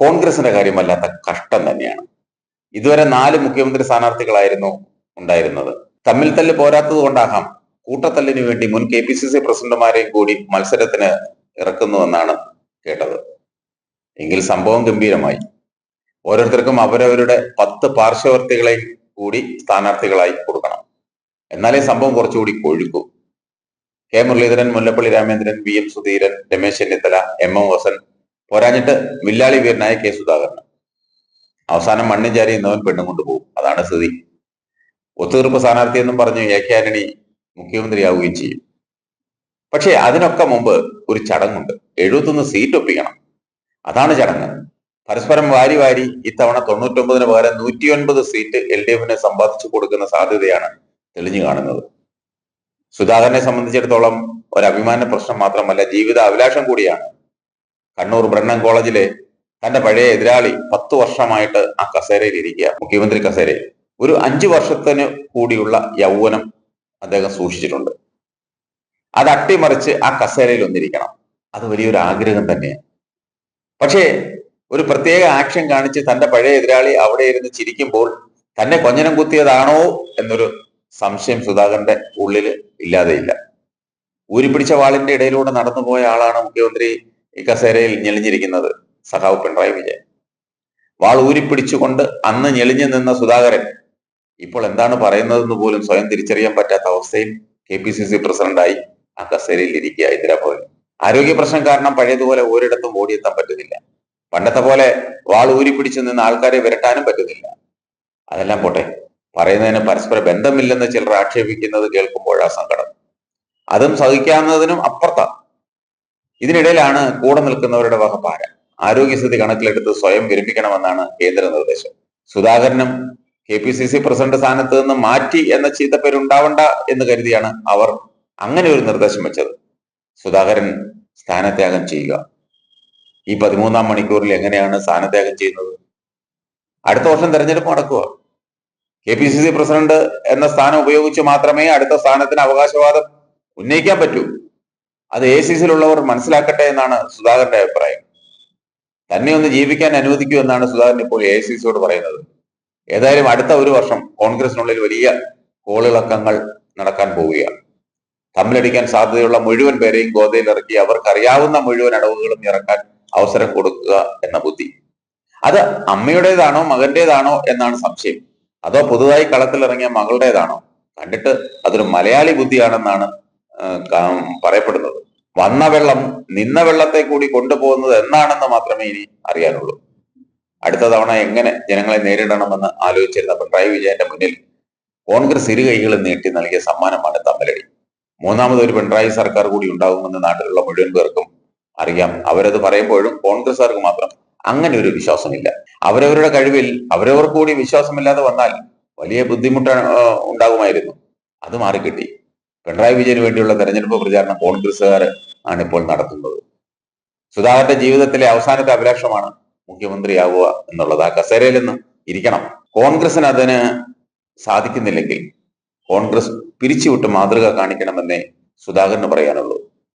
കോൺഗ്രസിന്റെ കാര്യമല്ലാത്ത കഷ്ടം തന്നെയാണ്. ഇതുവരെ നാല് മുഖ്യമന്ത്രി സ്ഥാനാർത്ഥികളായിരുന്നു ഉണ്ടായിരുന്നത്. തമ്മിൽ തല്ല് പോരാത്തത് കൊണ്ടാകാം കൂട്ടത്തല്ലിനു വേണ്ടി മുൻ കെ പി സി സി പ്രസിഡന്റുമാരെയും കൂടി മത്സരത്തിന് ഇറക്കുന്നുവെന്നാണ് കേട്ടത്. എങ്കിൽ സംഭവം ഗംഭീരമായി. ഓരോരുത്തർക്കും അവരവരുടെ പത്ത് പാർശ്വവർത്തികളെയും കൂടി സ്ഥാനാർത്ഥികളായി കൊടുക്കണം. എന്നാലേ സംഭവം കുറച്ചുകൂടി കൊഴുക്കൂ. K Muraleedharan Mullappally Ramachandran V M Sudheeran Ramesh Chennithala M M Hassan പോരാഞ്ഞിട്ട് വില്ലാളി വീരനായ കെ സുധാകരൻ അവസാനം മണ്ണിൻ ചാരി എന്നവൻ പെണ്ണും കൊണ്ടുപോകും അതാണ് സ്ഥിതി. ഒത്തുതീർപ്പ് സ്ഥാനാർത്ഥി എന്നും പറഞ്ഞു എ കെ ആന്റണി മുഖ്യമന്ത്രിയാവുകയും ചെയ്യും. പക്ഷേ അതിനൊക്കെ മുമ്പ് ഒരു ചടങ്ങുണ്ട്. എഴുപത്തൊന്ന് സീറ്റ് ഒപ്പിക്കണം. അതാണ് ചടങ്ങ്. പരസ്പരം വാരി വാരി ഇത്തവണ തൊണ്ണൂറ്റൊമ്പതിന് പകരം നൂറ്റിയൊൻപത് സീറ്റ് എൽ ഡി എഫിന് സമ്പാദിച്ചു കൊടുക്കുന്ന സാധ്യതയാണ് തെളിഞ്ഞു കാണുന്നത്. സുധാകരനെ സംബന്ധിച്ചിടത്തോളം ഒരു അഭിമാന പ്രശ്നം മാത്രമല്ല ജീവിത അഭിലാഷം കൂടിയാണ്. കണ്ണൂർ ബ്രണ്ണൻ കോളേജിലെ തന്റെ പഴയ എതിരാളി പത്ത് വർഷമായിട്ട് ആ കസേരയിൽ ഇരിക്കുക മുഖ്യമന്ത്രി കസേരയിൽ. ഒരു അഞ്ചു വർഷത്തിന് കൂടിയുള്ള യൗവനം അദ്ദേഹം സൂക്ഷിച്ചിട്ടുണ്ട്. അത് അട്ടിമറിച്ച് ആ കസേരയിൽ ഒന്നിരിക്കണം. അത് വലിയൊരു ആഗ്രഹം തന്നെയാണ്. പക്ഷേ ഒരു പ്രത്യേക ആക്ഷൻ കാണിച്ച് തന്റെ പഴയ എതിരാളി അവിടെ ഇരുന്ന് ചിരിക്കുമ്പോൾ തന്നെ കൊഞ്ഞനം കുത്തിയതാണോ എന്നൊരു സംശയം സുധാകരന്റെ ഉള്ളിൽ ഇല്ലാതെയില്ല. ഊരിപ്പിടിച്ച വാളിന്റെ ഇടയിലൂടെ നടന്നുപോയ ആളാണ് മുഖ്യമന്ത്രി ഈ കസേരയിൽ ഞെളിഞ്ഞിരിക്കുന്നത് സഖാവ് പിണറായി വിജയൻ. വാൾ ഊരിപ്പിടിച്ചുകൊണ്ട് അന്ന് ഞെളിഞ്ഞു നിന്ന സുധാകരൻ ഇപ്പോൾ എന്താണ് പറയുന്നതെന്ന് പോലും സ്വയം തിരിച്ചറിയാൻ പറ്റാത്ത അവസ്ഥയിൽ കെ പി സി സി പ്രസിഡന്റായി ആ കസേരയിൽ ഇരിക്കുക ഇന്ദിരാഭവൻ ആരോഗ്യ പ്രശ്നം കാരണം പഴയതുപോലെ ഒരിടത്തും ഓടിയെത്താൻ പറ്റുന്നില്ല. പണ്ടത്തെ പോലെ വാൾ ഊരിപ്പിടിച്ചു നിന്ന് ആൾക്കാരെ വിരട്ടാനും പറ്റുന്നില്ല. അതെല്ലാം പോട്ടെ. പറയുന്നതിന് പരസ്പര ബന്ധമില്ലെന്ന് ചിലർ ആക്ഷേപിക്കുന്നത് കേൾക്കുമ്പോഴാ സങ്കടം. അതും സഹിക്കാവുന്നതിനും അപ്പുറത്താ. ഇതിനിടയിലാണ് കൂടെ നിൽക്കുന്നവരുടെ വക പാര ആരോഗ്യസ്ഥിതി കണക്കിലെടുത്ത് സ്വയം വിരമിക്കണമെന്നാണ് കേന്ദ്ര നിർദ്ദേശം. സുധാകരനും K P C C president സ്ഥാനത്ത് നിന്ന് മാറ്റി എന്ന ചീത്തപ്പേരുണ്ടാവണ്ട എന്ന് കരുതിയാണ് അവർ അങ്ങനെ ഒരു നിർദ്ദേശം വെച്ചത്. സുധാകരൻ സ്ഥാനത്യാഗം ചെയ്യുക. ഈ പതിമൂന്നാം മണിക്കൂറിൽ എങ്ങനെയാണ് സ്ഥാനത്യാഗം ചെയ്യുന്നത്? അടുത്ത വർഷം തെരഞ്ഞെടുപ്പ് നടക്കുക. K P C C president എന്ന സ്ഥാനം ഉപയോഗിച്ച് മാത്രമേ അടുത്ത സ്ഥാനത്തിന് അവകാശവാദം ഉന്നയിക്കാൻ പറ്റൂ. അത് എ സി സിയിലുള്ളവർ മനസ്സിലാക്കട്ടെ എന്നാണ് സുധാകരന്റെ അഭിപ്രായം. തന്നെ ഒന്ന് ജീവിക്കാൻ അനുവദിക്കൂ എന്നാണ് സുധാകരൻ ഇപ്പോൾ എ സി സിയോട് പറയുന്നത്. ഏതായാലും അടുത്ത ഒരു വർഷം കോൺഗ്രസിനുള്ളിൽ വലിയ കോളിളക്കങ്ങൾ നടക്കാൻ പോവുകയാണ്. തമ്മിലടിക്കാൻ സാധ്യതയുള്ള മുഴുവൻ പേരെയും ഗോതയിൽ ഇറക്കി അവർക്ക് അറിയാവുന്ന മുഴുവൻ അടവുകളും ഇറക്കാൻ അവസരം കൊടുക്കുക എന്ന ബുദ്ധി. അത് അമ്മയുടേതാണോ മകന്റേതാണോ എന്നാണ് സംശയം. അതോ പുതുതായി കളത്തിലിറങ്ങിയ മകളുടേതാണോ? കണ്ടിട്ട് അതൊരു മലയാളി ബുദ്ധിയാണെന്നാണ് പറയപ്പെടുന്നത്. വന്ന വെള്ളം നിന്ന വെള്ളത്തെ കൂടി കൊണ്ടുപോകുന്നത് എന്നാണെന്ന് മാത്രമേ ഇനി അറിയാനുള്ളൂ. അടുത്ത തവണ എങ്ങനെ ജനങ്ങളെ നേരിടണമെന്ന് ആലോചിച്ചിരുന്ന പിണറായി വിജയന്റെ മുന്നിൽ കോൺഗ്രസ് ഇരുകൈകളും നീട്ടി നൽകിയ സമ്മാനമാണ് തമ്മിലടി. മൂന്നാമത് ഒരു പിണറായി സർക്കാർ കൂടി ഉണ്ടാകുമെന്ന് നാട്ടിലുള്ള മുഴുവൻ പേർക്കും അറിയാം. അവരത് പറയുമ്പോഴും കോൺഗ്രസ്സുകാർക്ക് മാത്രം അങ്ങനെ ഒരു വിശ്വാസമില്ല. അവരവരുടെ കഴിവിൽ അവരവർ കൂടി വിശ്വാസമില്ലാതെ വന്നാൽ വലിയ ബുദ്ധിമുട്ട് ഉണ്ടാകുമായിരുന്നു. അത് മാറിക്കിട്ടി. പിണറായി വിജയന് വേണ്ടിയുള്ള തെരഞ്ഞെടുപ്പ് പ്രചാരണം കോൺഗ്രസ്സുകാർ ആണ് ഇപ്പോൾ നടത്തുന്നത്. സുധാകരന്റെ ജീവിതത്തിലെ അവസാനത്തെ അഭിലാഷമാണ് മുഖ്യമന്ത്രിയാവുക എന്നുള്ളത്. ആ കസേരയിൽ നിന്ന് ഇരിക്കണം. കോൺഗ്രസിന് അതിന് സാധിക്കുന്നില്ലെങ്കിൽ കോൺഗ്രസ് പിരിച്ചുവിട്ട് മാതൃക കാണിക്കണമെന്നേ സുധാകരന് പറയാനുള്ളൂ.